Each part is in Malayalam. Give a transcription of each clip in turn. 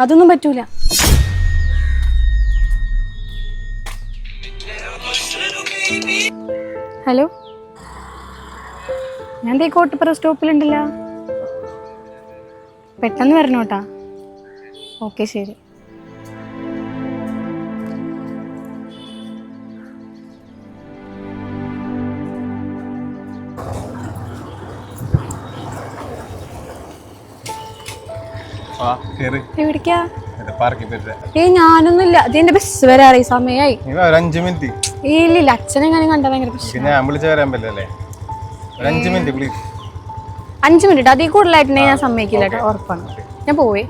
അതൊന്നും പറ്റൂല. ഹലോ? ഞാൻ ദേ കോട്ടപ്പുറ സ്റ്റോപ്പിലുണ്ടല്ലോ. പെട്ടെന്ന് വരണോട്ടാ. ഓക്കെ ശരി. ഏയ് ഞാനൊന്നുമില്ല. ഇത് എന്റെ ബസ് വരാറേ അഞ്ച് മിനിറ്റ് ഇല്ലില്ല ഇല്ല ഇല്ല. അച്ഛനെങ്ങനെ കണ്ട ഭയങ്കര പ്രശ്നം. ഞാൻ വിളിച്ച് വരാൻ പറ്റില്ലല്ലേ? ഒരു മിനിറ്റ് പ്ലീസ് അഞ്ച് മിനിറ്റ് അതിൽ കൂടുതലായിട്ട് ഞാൻ സമ്മതിക്കില്ല കേട്ടോ ഉറപ്പാണ്. ഞാൻ പോവാ.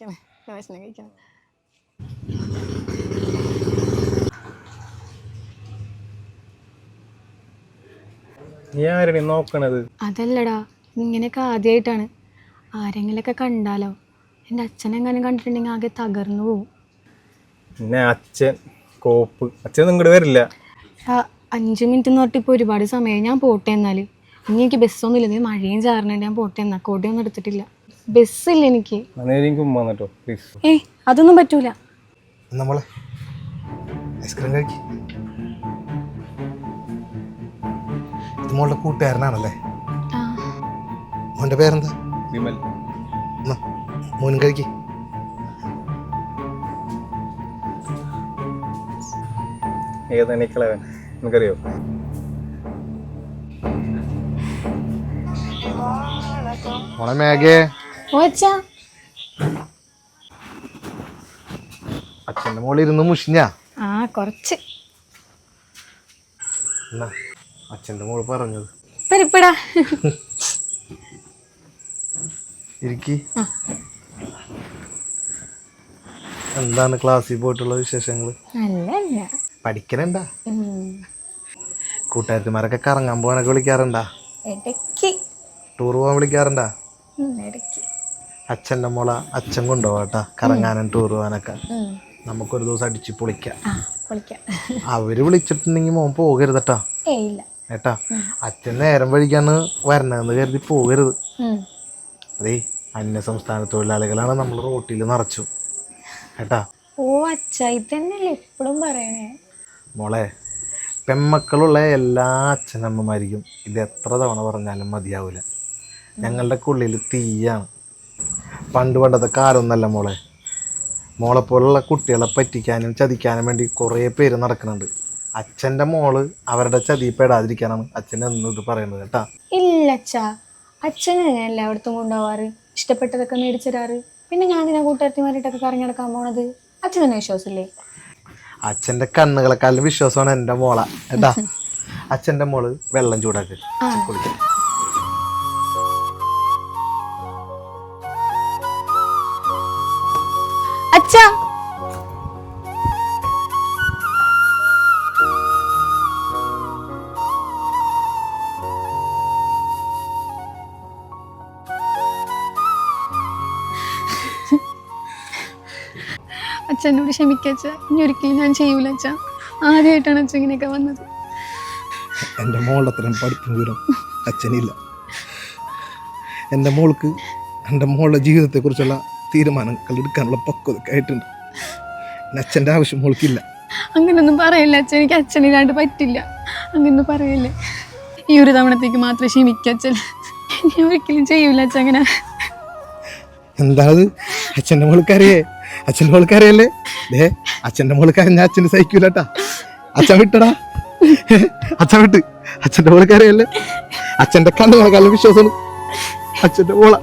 കഴിക്കണം നീ ആരുടെ നോക്കണത്? അതല്ലടാ ഇങ്ങനെയൊക്കെ ആദ്യമായിട്ടാണ് ആരെങ്കിലൊക്കെ കണ്ടാലോ? എന്റെ എങ്ങനെ കണ്ടിട്ടുണ്ടെങ്കിൽ ആകെ തകർന്നു പോവും. പിന്നെ അച്ഛൻ കോപ്പ് അച്ഛൻ ഇങ്ങോട്ട് വരില്ല. അഞ്ച് മിനിറ്റ് എന്ന് പറഞ്ഞിട്ട് ഇപ്പോൾ ഒരുപാട് സമയം ഞാൻ പോട്ടെ എന്നാൽ ഇനി എനിക്ക് ബസ്സൊന്നുമില്ല നീ മഴയും ചാറിനുണ്ട് ഞാൻ പോട്ടെ എന്നാ. കോട്ടയൊന്നും എടുത്തിട്ടില്ല. ബസ്സില്ല എനിക്ക്. ഏയ് അതൊന്നും പറ്റൂല. നമ്മളെ ഐസ്ക്രീം കഴിക്ക്. ഇത് മോളുടെ കൂട്ടുകാരനാണല്ലേ? ആ. മോന്റെ പേരെന്താ? വിമൽ. മോനും കഴിക്ക്. ഏതാണ് കിളവൻ? നിനക്കറിയോ മോളെ മേഘേ. ഓ അച്ഛാ അച്ഛന്റെ മോളിൽ ഇരുന്ന് മുഷിഞ്ഞാ? ആ കുറച്ച്. എന്നാ അച്ഛന്റെ മോൾ പറഞ്ഞത്. പരിപ്പടാ. ഇരിക്കി. എന്താണ് ക്ലാസ്സിൽ പോയിട്ടുള്ള വിശേഷങ്ങൾ പഠിക്കണണ്ടാ. കൂട്ടുകാരത്തിമാരൊക്കെ കറങ്ങാൻ പോകാനൊക്കെ വിളിക്കാറുണ്ടാ? ടൂർ പോകാൻ വിളിക്കാറുണ്ടാ? ഇടയ്ക്ക്. അച്ഛന്റെ മോള അച്ഛൻ കൊണ്ടുപോകട്ടാ കറങ്ങാനും ടൂർ പോകാനൊക്കെ. നമുക്കൊരു ദിവസം അടിച്ച് പൊളിക്കാം. അവർ വിളിച്ചിട്ടുണ്ടെങ്കിൽ മോൻ പോകരുതട്ടാ കേട്ടോ. ഏട്ടാ അച്ഛൻ നേരം വഴിക്കാണ് വരണതെന്ന് കരുതി പോകരുത്. അതേ അന്യ സംസ്ഥാന തൊഴിലാളികളാണ് നമ്മൾ റോട്ടിൽ നിറച്ചു. ഏട്ടാ ഓ അച്ഛാ ഇതന്നെയല്ലേ എപ്പോഴും പറയണേ? മോളെ പെമ്മക്കളുള്ള എല്ലാ അച്ഛനമ്മമാരിക്കും ഇത് എത്ര തവണ പറഞ്ഞാലും മതിയാവില്ല ഞങ്ങളുടെ ഉള്ളിൽ തീയാണ്. പണ്ട് പണ്ടത്തെ കാലമൊന്നല്ല മോളെ. മോളെ പോലുള്ള കുട്ടികളെ പറ്റിക്കാനും ചതിക്കാനും വേണ്ടി കുറേ പേര് നടക്കുന്നുണ്ട്. അച്ഛന്റെ മോൾ അവരുടെ ചതി പെടാതിരിക്കാനാണ് അച്ഛൻ എന്നും ഇത് പറയുന്നത് കേട്ടാ. ഇല്ല അച്ഛാ. അച്ഛനെ എല്ലായിടത്തും കൊണ്ടുപോവാറ്? ഇഷ്ടപ്പെട്ടതൊക്കെ മേടിച്ചു തരാറ് പിന്നെ ഞാൻ ഇതിനെ കൂട്ടുകാരത്തിമാരായിട്ടൊക്കെ കറങ്ങി നടക്കാൻ പോണത്? തന്നെ വിശ്വാസമില്ലേ? അച്ഛന്റെ കണ്ണുകളെക്കാളും വിശ്വാസമാണ് എന്റെ മോള കേട്ടാ. അച്ഛന്റെ മോൾ വെള്ളം ചൂടാക്കി. കുളിക്കാം. അച്ഛാ അച്ഛനോട് ക്ഷമിക്കച്ച ഇനി ഒരിക്കലും ഞാൻ ചെയ്യൂല അച്ഛാ ആദ്യമായിട്ടാണ് അച്ഛൻ ഇങ്ങനെയൊക്കെ വന്നത്. എന്റെ മോളുടെ അത്രയും പഠിപ്പും വിവരം അച്ഛനില്ല. എന്റെ മോൾക്ക് എന്റെ മോളുടെ ജീവിതത്തെക്കുറിച്ചുള്ള തീരുമാനങ്ങൾ എടുക്കാനുള്ള പക്വതൊക്കെ ആയിട്ടുണ്ട്. അച്ഛന്റെ ആവശ്യം മോൾക്കില്ല. അങ്ങനൊന്നും പറയില്ല അച്ഛൻ. എനിക്ക് അച്ഛനില്ലാണ്ട് പറ്റില്ല. അങ്ങനൊന്നും പറയല്ലേ. ഈ ഒരു തവണത്തേക്ക് മാത്രം ക്ഷമിക്കച്ഛൻ ഞാൻ ഒരിക്കലും ചെയ്യൂല അച്ഛൻ അങ്ങനെ. എന്താണത്? അച്ഛന്റെ മോൾക്കറിയേ? അച്ഛന്റെ മോൾക്കറിയല്ലേ? ദേ അച്ഛന്റെ ഞാൻ അച്ഛന് സഹിക്കൂലട്ടാ. അച്ഛൻ വിട്ടടാ. അച്ഛൻ വിട്ട്. അച്ഛന്റെ മോൾക്കറിയല്ലേ? അച്ഛന്റെ കണ്ണുകളെക്കാളും വിശ്വാസമാണ്. അച്ഛന്റെ മോള